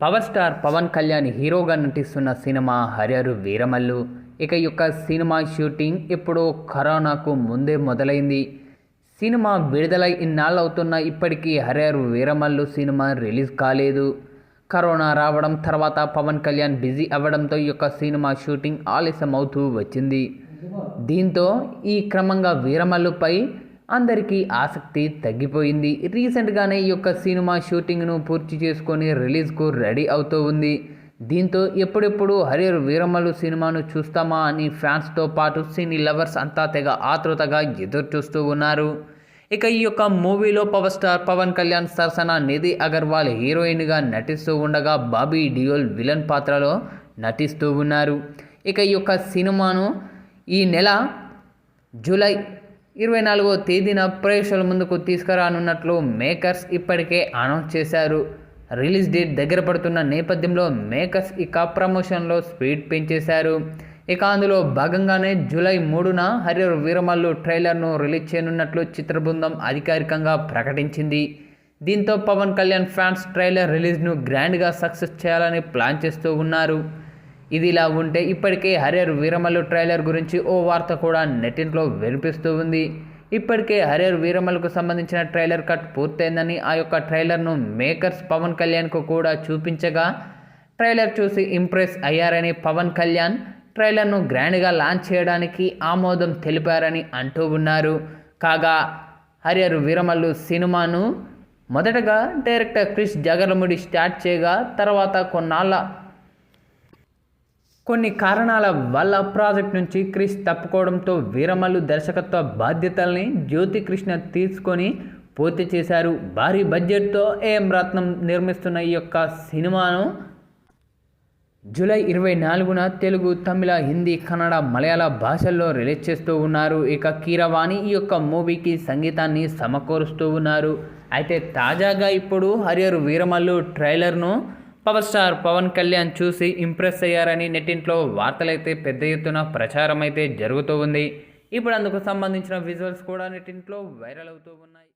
Power star Pawan Kalyan హీరోగా నటిస్తున్న cinema హరియరు Veeramallu. ఇక యొక్క సినిమా షూటింగ్ ఇప్పుడు కరోనాకు ముందే మొదలైంది. సినిమా విడుదలై ఇన్నాళ్ళు అవుతున్న ఇప్పటికీ హరియరు వీరమల్లు సినిమా రిలీజ్ కాలేదు. కరోనా రావడం తర్వాత పవన్ కళ్యాణ్ బిజీ అవ్వడంతో ఈ యొక్క సినిమా షూటింగ్ ఆలస్యం అవుతూ వచ్చింది. దీంతో ఈ క్రమంగా వీరమల్లుపై అందరికీ ఆసక్తి తగ్గిపోయింది. రీసెంట్గానే ఈ యొక్క సినిమా షూటింగ్ను పూర్తి చేసుకొని రిలీజ్కు రెడీ అవుతూ ఉంది. దీంతో ఎప్పుడెప్పుడు హరిహర్ వీరమ్మలు సినిమాను చూస్తామా అని ఫ్యాన్స్తో పాటు సినీ లవర్స్ అంతా తెగ ఆతృతగా ఎదురు చూస్తూ ఉన్నారు. ఇక ఈ యొక్క మూవీలో పవర్ స్టార్ పవన్ కళ్యాణ్ సరసన నిధి అగర్వాల్ హీరోయిన్గా నటిస్తూ ఉండగా బాబీ డియోల్ విలన్ పాత్రలో నటిస్తూ ఉన్నారు. ఇక ఈ యొక్క సినిమాను ఈ నెల జూలై ఇరవై నాలుగో తేదీన ప్రేక్షకుల ముందుకు తీసుకురానున్నట్లు మేకర్స్ ఇప్పటికే అనౌన్స్ చేశారు. రిలీజ్ డేట్ దగ్గర పడుతున్న నేపథ్యంలో మేకర్స్ ఇక ప్రమోషన్లో స్పీడ్ పెంచేశారు. ఇక అందులో భాగంగానే జూలై మూడున హరిహర్ వీరమల్లు ట్రైలర్ను రిలీజ్ చేయనున్నట్లు చిత్ర బృందం అధికారికంగా ప్రకటించింది. దీంతో పవన్ కళ్యాణ్ ఫ్యాన్స్ ట్రైలర్ రిలీజ్ను గ్రాండ్గా సక్సెస్ చేయాలని ప్లాన్ చేస్తూ ఉన్నారు. ఇది ఇలా ఉంటే ఇప్పటికే హరియర్ వీరమల్లు ట్రైలర్ గురించి ఓ వార్త కూడా నెట్టింట్లో వినిపిస్తూ ఉంది. ఇప్పటికే హరియర్ వీరమల్లుకు సంబంధించిన ట్రైలర్ కట్ పూర్తయిందని ఆ యొక్క ట్రైలర్ను మేకర్స్ పవన్ కళ్యాణ్కు కూడా చూపించగా ట్రైలర్ చూసి ఇంప్రెస్ అయ్యారని పవన్ కళ్యాణ్ ట్రైలర్ను గ్రాండ్గా లాంచ్ చేయడానికి ఆమోదం తెలిపారని అంటూ ఉన్నారు. కాగా హరియర్ వీరమల్లు సినిమాను మొదటగా డైరెక్టర్ క్రిష్ జగర్లముడి స్టార్ట్ చేయగా తర్వాత కొన్నాళ్ళ కొన్ని కారణాల వల్ల ప్రాజెక్ట్ నుంచి క్రిష్ తప్పుకోవడంతో వీరమల్లు దర్శకత్వ బాధ్యతల్ని జ్యోతి కృష్ణ తీసుకొని పూర్తి చేశారు. భారీ బడ్జెట్తో ఏఎం రత్నం నిర్మిస్తున్న ఈ యొక్క సినిమాను జూలై ఇరవై నాలుగున తెలుగు తమిళ హిందీ కన్నడ మలయాళ భాషల్లో రిలీజ్ చేస్తూ ఉన్నారు. ఇక కీరవాణి ఈ యొక్క మూవీకి సంగీతాన్ని సమకూరుస్తూ ఉన్నారు. అయితే తాజాగా ఇప్పుడు హరియర్ వీరమల్లు ట్రైలర్ను పవర్ స్టార్ పవన్ కళ్యాణ్ చూసి ఇంప్రెస్ అయ్యారని నెట్టింట్లో వార్తలైతే పెద్ద ఎత్తున ప్రచారం అయితే జరుగుతూ ఉంది. ఇప్పుడు అందుకు సంబంధించిన విజువల్స్ కూడా నెట్టింట్లో వైరల్ అవుతూ ఉన్నాయి.